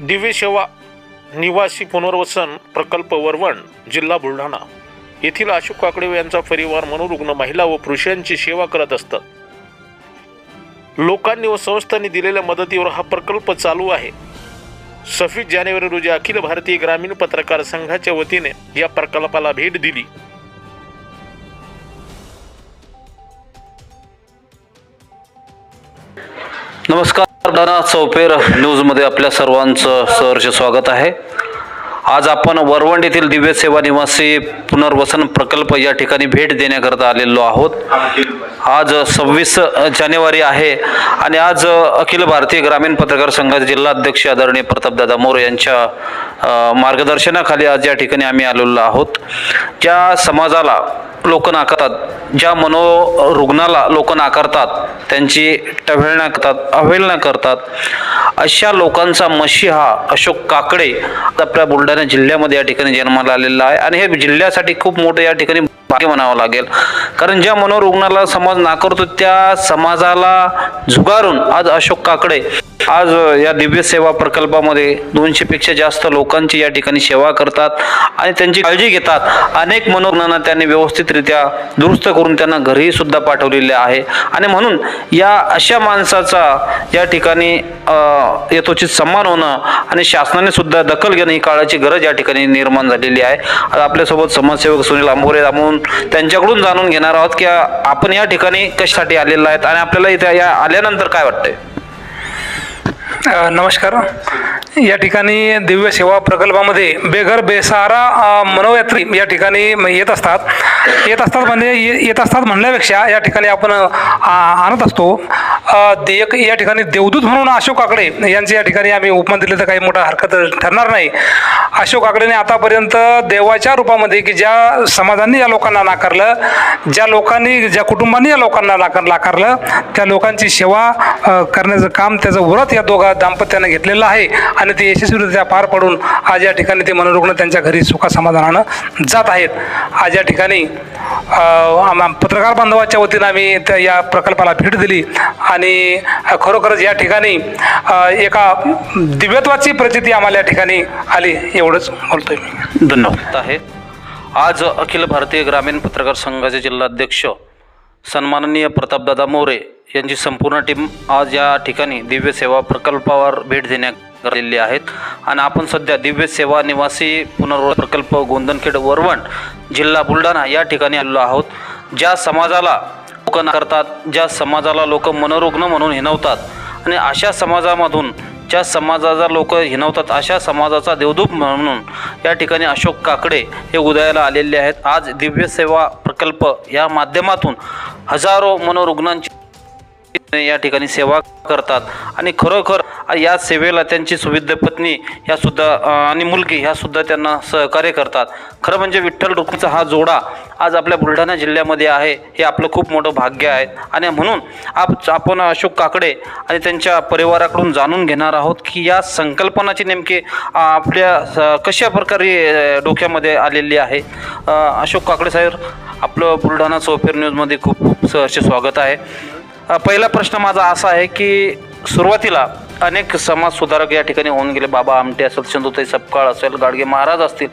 दिव्य सेवा निवासी पुनर्वसन प्रकल्प वरवण जिल्हा बुलढाणा येथील अशोक काकडे यांचा परिवार मनोरुग्ण महिला व पुरुषांची सेवा करत असतात. लोकांनी व संस्थांनी दिलेल्या मदतीवर हा प्रकल्प चालू आहे. सव्वीस जानेवारी रोजी अखिल भारतीय ग्रामीण पत्रकार संघाच्या वतीने या प्रकल्पाला भेट दिली. नमस्कार. दाना चौफेर न्यूजमध्ये आपल्या सर्वांचं सहर्ष स्वागत आहे. आज आपण वरवंड येथील दिव्य सेवा निवासी पुनर्वसन प्रकल्प या ठिकाणी भेट देण्याकरता आलेलो आहोत. आज सव्वीस जानेवारी आहे आणि आज अखिल भारतीय ग्रामीण पत्रकार संघाचे जिल्हा अध्यक्ष आदरणीय प्रतापदादा मोरे यांच्या मार्गदर्शनाखाली आज या ठिकाणी आम्ही आलेलो आहोत. ज्या समाजाला लोक नाकारतात ज्या मनोरुग्णाला लोक नाकारतात त्यांची टवेळणा करतात अवहेलना करतात अशा लोकांचा मशी हा अशोक काकडे आपल्या बुलढाणा जिल्ह्यामध्ये या ठिकाणी जन्माला आलेला आहे. आणि हे जिल्ह्यासाठी खूप मोठं या ठिकाणी म्हणावं लागेल. कारण ज्या मनोरुग्णाला समाज नाकारतो त्या समाजाला झुगारून आज अशोक काकडे आज या दिव्य सेवा प्रकल्पामध्ये दोनशेपेक्षा जास्त लोकांची या ठिकाणी सेवा करतात आणि त्यांची काळजी घेतात. अनेक मनोरुग्णांना त्यांनी व्यवस्थितरित्या दुरुस्त करून त्यांना घरी सुद्धा पाठवलेले आहे. आणि म्हणून या अशा माणसाचा या ठिकाणी यथोचित सन्मान होणं आणि शासनाने सुद्धा दखल घेणं ही काळाची गरज या ठिकाणी निर्माण झालेली आहे. आपल्यासोबत समाजसेवक सुनील आंबोरे म्हणून त्यांच्याकडून जाणून घेणार आहोत की आपण या ठिकाणी कशासाठी आलेला आहेत आणि आपल्याला इथे या आल्यानंतर काय वाटतंय? नमस्कार. या ठिकाणी दिव्य सेवा प्रकल्पामध्ये बेघर बेसहारा मनोयात्री या ठिकाणी येत असतात. येत असतात म्हणजे ये- येत असतात म्हणण्यापेक्षा या ठिकाणी आपण आ- आणत असतो. देयक या ठिकाणी देवदूत म्हणून अशोक काकडे यांचे या ठिकाणी आम्ही उपमान दिले तर काही मोठा हरकत ठरणार नाही. अशोक काकडेने आतापर्यंत देवाच्या रूपामध्ये की ज्या समाजांनी या लोकांना नाकारलं ज्या लोकांनी ज्या कुटुंबांनी या लोकांना नाकार नाकारलं त्या लोकांची सेवा करण्याचं काम त्याचं व्रत या दोघा दाम्पत्यानं घेतलेलं आहे आणि ते यशस्वीरित्या पार पडून आज या ठिकाणी ते मनोरुग्ण त्यांच्या घरी सुखासमाधानानं जात आहेत. आज या ठिकाणी पत्रकार बांधवाच्या वतीनं आम्ही त्या या प्रकल्पाला भेट दिली आणि खरोखरच या ठिकाणी एका दिव्यत्वाची प्रचिती आम्हाला या ठिकाणी आली एवढंच बोलतोय मी. धन्यवाद. आहे. आज अखिल भारतीय ग्रामीण पत्रकार संघाचे जिल्हाध्यक्ष सन्माननीय प्रतापदादा मोरे यांची संपूर्ण टीम आज या ठिकाणी दिव्य सेवा प्रकल्पावर भेट देण्यात आलेली आहेत. आणि आपण सध्या दिव्य सेवा निवासी पुनर्वसन प्रकल्प गोंदनखेड वरवण जिल्हा बुलढाणा या ठिकाणी आलेलो आहोत. ज्या समाजाला लोक करतात ज्या समाजाला लोक मनोरुग्ण म्हणून हिनवतात आणि अशा समाजामधून ज्या समाजाचा लोक हिनवतात अशा समाजाचा देवदूत म्हणून या ठिकाणी अशोक काकडे हे उदयाला आलेले आहेत. आज दिव्य सेवा प्रकल्प या माध्यमातून हजारो मनोरुग्णांची या ठिकाणी सेवा करतात. आणि खरोखर या सेवेला त्यांची सुविध पत्नी ह्या सुद्धा आणि मुलगी ह्या सुद्धा त्यांना सहकार्य करतात. खरं म्हणजे विठ्ठल रुक्मीचा हा जोडा आज आपल्या बुलढाणा जिल्ह्यामध्ये आहे हे आपलं खूप मोठं भाग्य आहे. आणि म्हणून आप आपण अशोक काकडे आणि त्यांच्या परिवाराकडून जाणून घेणार आहोत की या संकल्पनाची नेमकी आपल्या कशा प्रकारे डोक्यामध्ये आलेली आहे. अशोक काकडे साहेब आपलं बुलढाणा सोफेर न्यूजमध्ये खूप खूप सहर्ष स्वागत आहे. पहिला प्रश्न माझा असा आहे की सुरुवातीला अनेक समाज सुधारक या ठिकाणी होऊन गेले. बाबा आमटे असेल चंदुताई सपकाळ असेल गाडगे महाराज असतील.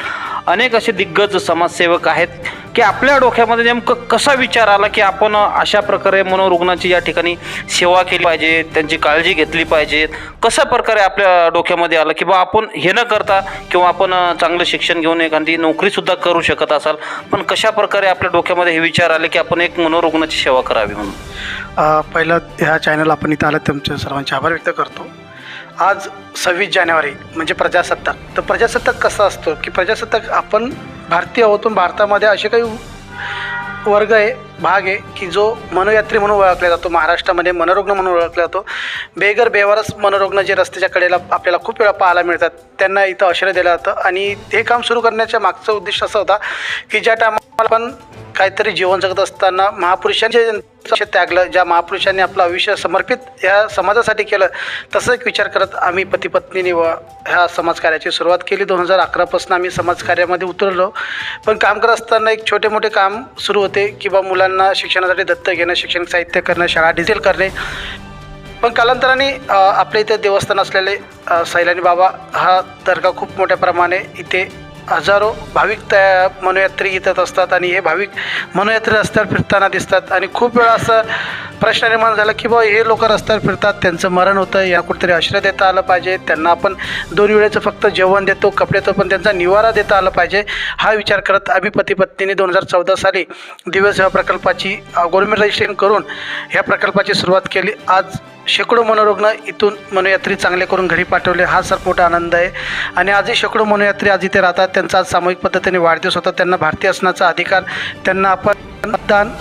अनेक असे दिग्गज समाजसेवक आहेत की आपल्या डोक्यामध्ये नेमकं कसा विचार आला की आपण अशा प्रकारे मनोरुग्णाची या ठिकाणी सेवा केली पाहिजे त्यांची काळजी घेतली पाहिजे? कशा प्रकारे आपल्या डोक्यामध्ये आलं की बा आपण हे न करता किंवा आपण चांगलं शिक्षण घेऊन एखादी नोकरीसुद्धा करू शकत असाल? पण कशा प्रकारे आपल्या डोक्यामध्ये हे विचार आले की आपण एक मनोरुग्णाची सेवा करावी म्हणून? पहिलं ह्या चॅनल आपण इथं आलं तुमचे सर्वांचे आभार व्यक्त करतो. आज सव्वीस जानेवारी म्हणजे प्रजासत्ताक. तर प्रजासत्ताक कसं असतं? की प्रजासत्ताक आपण भारतीय आहोत भारतामध्ये असे काही वर्ग आहे भाग आहे की जो मनोयात्री म्हणून ओळखला जातो महाराष्ट्रामध्ये मनोरुग्ण म्हणून ओळखला जातो. बेगर बेवारस मनोरुग्ण जे रस्त्याच्या कडेला आपल्याला खूप वेळा पाहायला मिळतात त्यांना इथं आश्रय दिलं जातं. आणि हे काम सुरू करण्याच्या मागचा उद्देश असा होता की ज्या टायमा आपण काहीतरी जीवन जगत असताना महापुरुषांचे त्यागलं ज्या महापुरुषांनी आपलं आयुष्य समर्पित या समाजासाठी केलं तसं एक विचार करत आम्ही पतीपत्नीने व ह्या समाजकार्याची सुरुवात केली. दोन हजार अकरापासून आम्ही समाजकार्यामध्ये उतरलो. पण काम करत असताना एक छोटे मोठे काम सुरू होते की बा मुलांना शिक्षणासाठी दत्त घेणं शिक्षण साहित्य करणं शाळा डिझेल करणे. पण कालांतराने आपल्या इथे देवस्थान असलेले सैलानी बाबा हा दर्गा खूप मोठ्या प्रमाणे इथे हजारो भाविक त्या मनोयात्री येतात असतात आणि हे भाविक मनोयात्री रस्त्यावर फिरताना दिसतात. आणि खूप वेळा असं प्रश्न निर्माण झाला की बा हे लोक रस्त्यावर फिरतात त्यांचं मरण होतं. या कुठेतरी आश्रय देता आलं पाहिजे. त्यांना आपण दोन वेळेचं फक्त जेवण देतो कपडे देतो पण त्यांचा निवारा देता आला पाहिजे. हा विचार करत आम्ही पती पत्नीने दोन हजार चौदा साली दिव्यसेवा प्रकल्पाची गव्हर्मेंट रजिस्ट्रेशन करून ह्या प्रकल्पाची सुरुवात केली. आज शेकडो मनोरुग्ण इथून मनोयात्री चांगले करून घरी पाठवले. हा सर मोठा आनंद आहे. आणि आजही शेकडो मनोयात्री आज इथे राहतात. त्यांचा आज सामूहिक पद्धतीने वाढदिवस होता. त्यांना भारतीय असण्याचा अधिकार. त्यांना आपण मतदान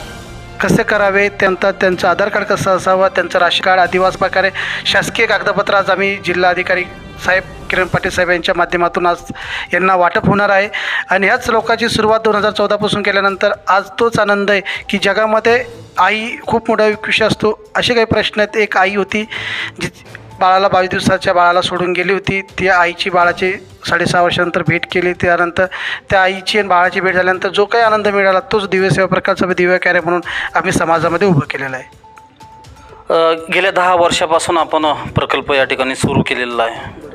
कसे करावे? त्यांचा त्यांचं आधार कार्ड कसं असावं? त्यांचं राशन कार्ड आदिवास प्रकारे. शासकीय कागदपत्र आज आम्ही जिल्हाधिकारी साहेब किरण पाटील साहेब यांच्या माध्यमातून आज यांना वाटप होणार आहे. आणि ह्याच लोकांची सुरुवात दोन हजार चौदापासून केल्यानंतर आज तोच आनंद आहे की जगामध्ये आई खूप मोठा विषय असतो. असे काही प्रश्न आहेत. एक आई होती जी बाळाला बावीस दिवसाच्या बाळाला सोडून गेली होती. ती आईची बाळाची साडेसहा वर्षानंतर भेट केली. त्यानंतर त्या आईची आणि बाळाची भेट झाल्यानंतर जो काही आनंद मिळाला तोच दिव्यसेवा प्रकारचा दिव्य कार्य म्हणून आम्ही समाजामध्ये उभं केलेलं आहे. गेल्या दहा वर्षापासून आपण प्रकल्प या ठिकाणी सुरू केलेला आहे.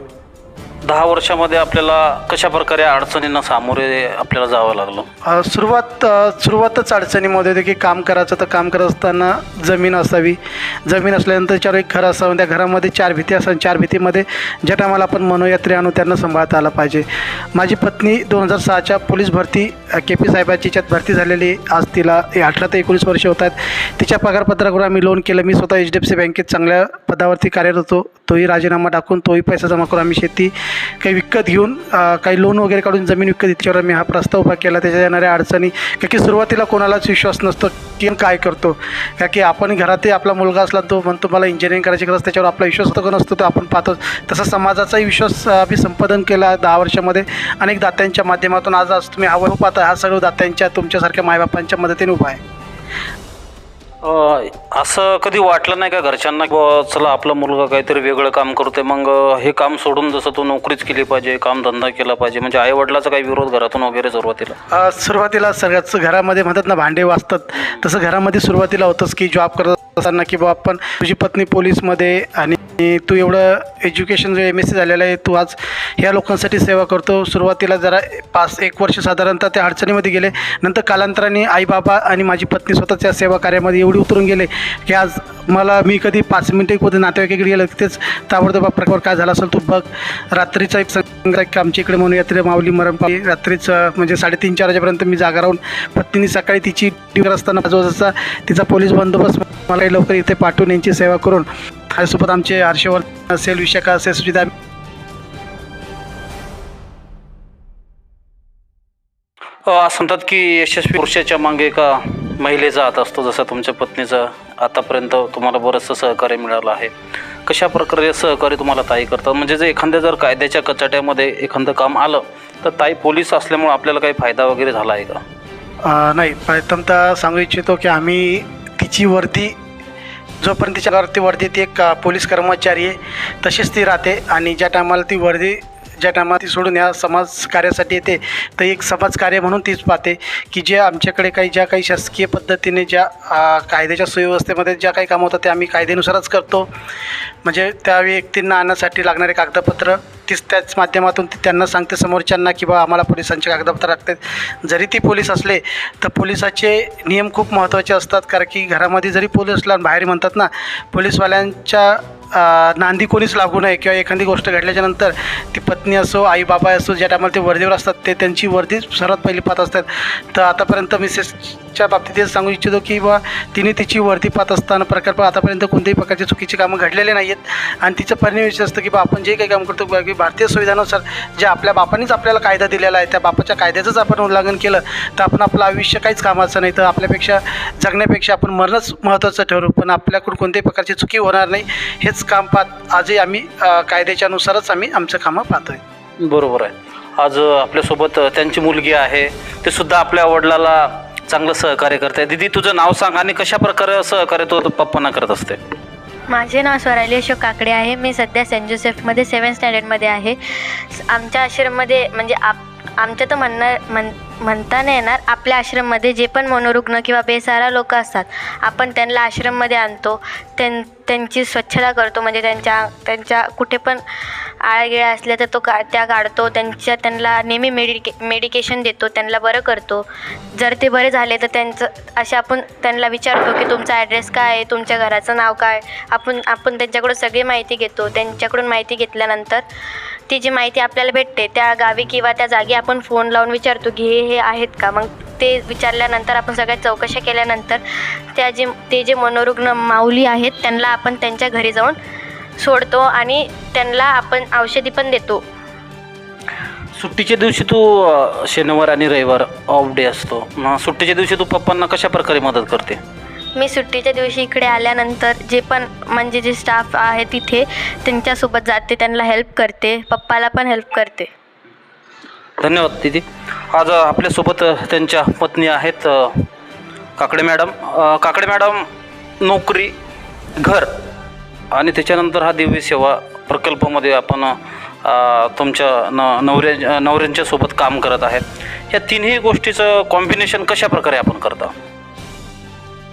दहा वर्षामध्ये आपल्याला कशा प्रकारे अडचणींना सामोरे आपल्याला जावं लागलं? सुरुवात सुरुवातच अडचणीमध्ये होते की काम करायचं तर काम करत असताना जमीन असावी. जमीन असल्यानंतर त्याच्यावर एक घर असावं. त्या घरामध्ये चार भीती असावी. चार भीतीमध्ये ज्या टायमाला आपण मनोयात्री आणू त्यांना सांभाळता आलं पाहिजे. माझी पत्नी दोन हजार सहाच्या पोलीस भरती के पी साहेबाची याच्यात भरती झालेली. आज तिला अठरा ते एकोणीस वर्ष होत आहेत तिच्या पगारपत्रावर आम्ही लोन केलं. मी स्वतः एच डी एफ सी बँकेत चांगल्या पदावरती कार्यरत होतो. तोही राजीनामा टाकून तोही पैसा जमा करून आम्ही शेती काही विकत घेऊन काही लोन वगैरे काढून जमीन विकत त्याच्यावर आम्ही हा प्रस्ताव उभा केला. त्याच्या येणाऱ्या अडचणी का की सुरुवातीला कोणालाच विश्वास नसतो की काय करतो. का की आपण घरातही आपला मुलगा असला तो म्हणतो मला इंजिनिअरिंग करायची गरज त्याच्यावर आपला विश्वास होतो का नसतो तो आपण पाहतो तसा समाजाचाही विश्वास आम्ही संपादन केला दहा वर्षामध्ये. अनेक दात्यांच्या माध्यमातून आज आज तुम्ही हवं पाहता हा सर्व दात्यांच्या तुमच्यासारख्या मायबापांच्या मदतीने उभा आहे. असं कधी वाटलं नाही का घरच्यांना की बुवा, चला आपला मुलगा काहीतरी वेगळं काम करतोय मग हे काम सोडून जसं तो नोकरीच केली पाहिजे काम धंदा केला पाहिजे म्हणजे आई वडिलाचा काही विरोध घरातून वगैरे सुरुवातीला? अ, सुरुवातीला सगळ्याच घरामध्ये म्हणतात ना भांडे वाजतात तसं घरामध्ये सुरुवातीला होतंच की जॉब करत असताना की बाबा आपण तुझी पत्नी पोलीसमध्ये आणि तू एवढं एज्युकेशन जे एम एस सी झालेलं आहे तू आज ह्या लोकांसाठी सेवा करतो. सुरुवातीला जरा पाच एक वर्ष साधारणतः त्या अडचणीमध्ये गेले. नंतर कालांतराने आई बाबा आणि माझी पत्नी स्वतःच्या सेवा कार्यामध्ये एवढी उतरून गेले की आज मला मी कधी पाच मिनटं कोणते नातेवाईकाकडे गेलं तिथेच ताबडतोब प्रकार काय झाला असेल तू बघ. रात्रीचा एक संग्रह आमच्या इकडे म्हणून यात्रे माऊली मरण पावली रात्रीचं म्हणजे साडेतीन चार वाजेपर्यंत मी जागा राहून पत्नीने सकाळी तिची ड्युटी असताना जो जसा तिचा पोलीस बंदोबस्त मला लवकर इथे पाठवून यांची सेवा करून माझ्यासोबत आमचे हर्षवर्धन असेल विशाखा असेल सुजिता असं म्हणतात की यशस्वी पुरुषाच्या मागे एका महिलेचा हात असतो जसा तुमच्या पत्नीचा आतापर्यंत तुम्हाला बरंचसं सहकार्य मिळालं आहे. कशा प्रकारे सहकार्य तुम्हाला ताई करतात? म्हणजे जर एखाद्या जर कायद्याच्या कचाट्यामध्ये एखादं काम आलं तर ताई पोलीस असल्यामुळे आपल्याला काही फायदा वगैरे झाला आहे का? नाही. प्रथमतः सांगू इच्छितो की आम्ही तिची वर्दी जोपर्यंत तिच्या घरात वरती वर्दी ती एक पोलीस कर्मचारी आहे तशीच ती राहते. आणि ज्या टायमाला ती वर्दी ज्या टायमाला ती सोडून या समाज कार्यासाठी येते तर एक समाज कार्य म्हणून तीच पाहते की जे आमच्याकडे काही ज्या काही शासकीय पद्धतीने ज्या कायद्याच्या सुव्यवस्थेमध्ये ज्या काही कामं होतात ते आम्ही कायद्यानुसारच करतो. म्हणजे त्या व्यक्तींना आणण्यासाठी लागणारे कागदपत्र तीच त्याच माध्यमातून ती त्यांना सांगते समोरच्यांना की बा आम्हाला पोलिसांचे कागदपत्र लागतात. जरी ती पोलीस असले तर पोलिसाचे नियम खूप महत्त्वाचे असतात. कारण की घरामध्ये जरी पोलीस असला आणि बाहेर म्हणतात ना पोलीसवाल्यांच्या नांदी कोणीच लागू नये किंवा एखादी गोष्ट घडल्याच्यानंतर ती पत्नी असो आई बाबा असो ज्या टायमाला ते वर्दीवर असतात ते त्यांची वर्दी सर्वात पहिली पाहत असतात. तर आतापर्यंत मिसेसच्या बाबतीत हेच सांगू इच्छितो की बा तिने तिची वर्दी पाहत असताना प्रकल्प आतापर्यंत कोणत्याही प्रकारची चुकीची कामं घडलेले नाही आहेत आणि तिचं परिणाम विषय असतं की बा आपण जे काही काम करतो की भारतीय संविधानानुसार जे आपल्या बापांनीच आपल्याला कायदा दिलेला आहे त्या बापाच्या कायद्याचंच आपण उल्लंघन केलं तर आपण आपलं आयुष्य काहीच कामाचं नाही तर आपल्यापेक्षा जगण्यापेक्षा आपण मरणच महत्त्वाचं ठरू. पण आपल्याकडून कोणत्याही प्रकारची चुकी होणार नाही हेच काम पाहत आजही आम्ही कायद्याच्या अनुसारच आम्ही आमचं कामं पाहतोय. बरोबर आहे. आज आपल्यासोबत त्यांची मुलगी आहे. ते सुद्धा आपल्या वडिलाला चांगलं सहकार्य करते दिदी तुझं नाव सांग आणि कशा प्रकारे सहकार्य तो पप्पांना करत असते? माझे नाव स्वराली अशोक काकडे आहे. मी सध्या सेंट जोसेफमध्ये सेवन स्टँडर्डमध्ये आहे. आमच्या आश्रममध्ये म्हणजे आप आमच्या तर म्हणणार म्हण म्हणता नाही येणार आपल्या आश्रममध्ये जे पण मनोरुग्ण किंवा बेसहारा लोक असतात आपण त्यांना आश्रममध्ये आणतो त्यां त्यांची स्वच्छता करतो म्हणजे त्यांच्या त्यांच्या कुठे पण आळगिळ्या असल्या तर तो का त्या काढतो त्यांच्या त्यांना नेहमी मेडिके मेडिकेशन देतो त्यांना बरं करतो. जर ते बरे झाले तर त्यांचं असे आपण त्यांना विचारतो की तुमचा ॲड्रेस काय आहे तुमच्या घराचं नाव काय आपण आपण त्यांच्याकडून सगळी माहिती घेतो. त्यांच्याकडून माहिती घेतल्यानंतर ती जी माहिती आपल्याला भेटते त्या गावी किंवा त्या जागी आपण फोन लावून विचारतो की हे हे आहेत का? मग ते विचारल्यानंतर आपण सगळ्या चौकशा केल्यानंतर त्या जे ते जे मनोरुग्ण माऊली आहेत त्यांना आपण त्यांच्या घरी जाऊन सोडतो आणि त्यांना आपण औषधी पण देतो. सुट्टीच्या दिवशी तू शनिवार आणि रविवार ऑफ डे असतो. मग सुट्टीच्या दिवशी तू पप्पांना कशा प्रकारे मदत करते? मी सुट्टीच्या दिवशी इकडे आल्यानंतर जे पण म्हणजे जे स्टाफ आहे तिथे त्यांच्यासोबत जाते त्यांना हेल्प करते पप्पाला पण हेल्प करते. धन्यवाद दीदी. आज आपल्यासोबत त्यांच्या पत्नी आहेत काकडे मॅडम. काकडे मॅडम नोकरी घर आणि त्याच्यानंतर हा दिव्य सेवा प्रकल्पामध्ये आपण तुमच्या न नवऱ्या नवऱ्यांच्या सोबत काम करत आहेत. या तिन्ही गोष्टीचं कॉम्बिनेशन कशा प्रकारे आपण करता?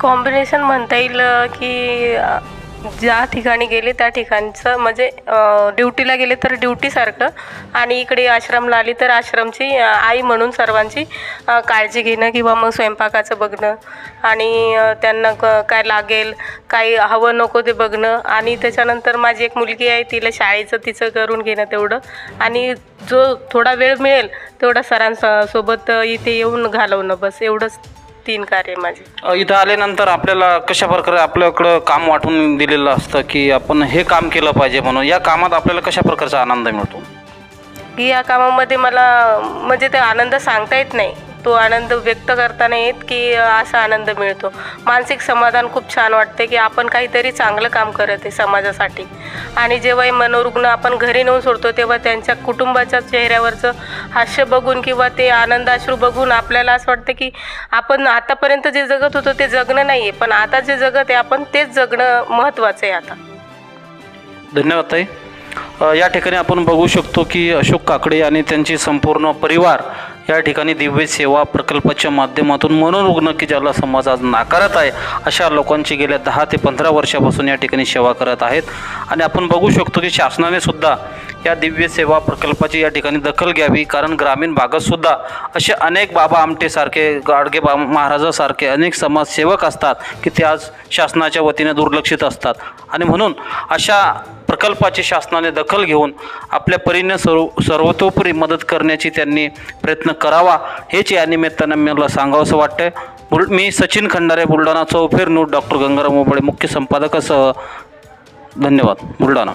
कॉम्बिनेशन म्हणता येईल की ज्या ठिकाणी गेले त्या ठिकाणचं म्हणजे ड्युटीला गेले तर ड्युटीसारखं आणि इकडे आश्रमला आली तर आश्रमची आई म्हणून सर्वांची काळजी घेणं किंवा मग स्वयंपाकाचं बघणं आणि त्यांना क काय लागेल काही हवं नको ते बघणं आणि त्याच्यानंतर माझी एक मुलगी आहे तिला शाळेचं तिचं करून घेणं तेवढं आणि जो थोडा वेळ मिळेल तेवढा सरांसोबत इथे येऊन घालवणं बस एवढंच. तीन कार्य माझे. अ, इथं आल्यानंतर आपल्याला कशा प्रकारे आपल्याकडं काम वाटून दिलेलं असतं की आपण हे काम केलं पाहिजे म्हणून या कामात आपल्याला कशा प्रकारचा आनंद मिळतो? की या कामामध्ये मला म्हणजे ते आनंद सांगता येत नाही. तो आनंद व्यक्त करताना येत की असा आनंद मिळतो. मानसिक समाधान खूप छान वाटते की आपण काहीतरी चांगलं काम करत आहे समाजासाठी. आणि जेव्हा हे मनोरुग्ण आपण घरी नेऊन सोडतो तेव्हा त्यांच्या कुटुंबाच्या चेहऱ्यावरचं हास्य बघून किंवा ते आनंदाश्रू बघून आपल्याला असं वाटतं की आपण आतापर्यंत जे जगत होतो ते जगणं नाही आहे पण आता जे जगत आहे आपण तेच जगणं महत्त्वाचं आहे आता. धन्यवाद ताई. या ठिकाणी आपण बघू शकतो की अशोक काकडे आणि त्यांची संपूर्ण परिवार या ठिकाणी दिव्य सेवा प्रकल्पाच्या माध्यमातून मनोरुग्ण की ज्याला समाज आज नाकारत आहे अशा लोकांची गेल्या दहा ते पंधरा वर्षापासून या ठिकाणी सेवा करत आहेत. आणि आपण बघू शकतो की शासनाने सुद्धा या दिव्य सेवा प्रकल्पाची या ठिकाणी दखल घ्यावी. कारण ग्रामीण भागातसुद्धा असे अनेक बाबा आमटेसारखे गाडगे बा महाराजासारखे अनेक समाजसेवक असतात की ते आज शासनाच्या वतीने दुर्लक्षित असतात. आणि म्हणून अशा प्रकल्पाची शासनाने दखल घेऊन आपल्या परीने सर्व सर्वतोपरी मदत करण्याची त्यांनी प्रयत्न करावा हेच या निमित्तानं मला सांगावंसं वाटतं बुल मी सचिन खंडारे बुलढाणा चौफेर नूट डॉक्टर गंगाराम मोबळे मुख्य संपादकासह धन्यवाद. बुलढाणा.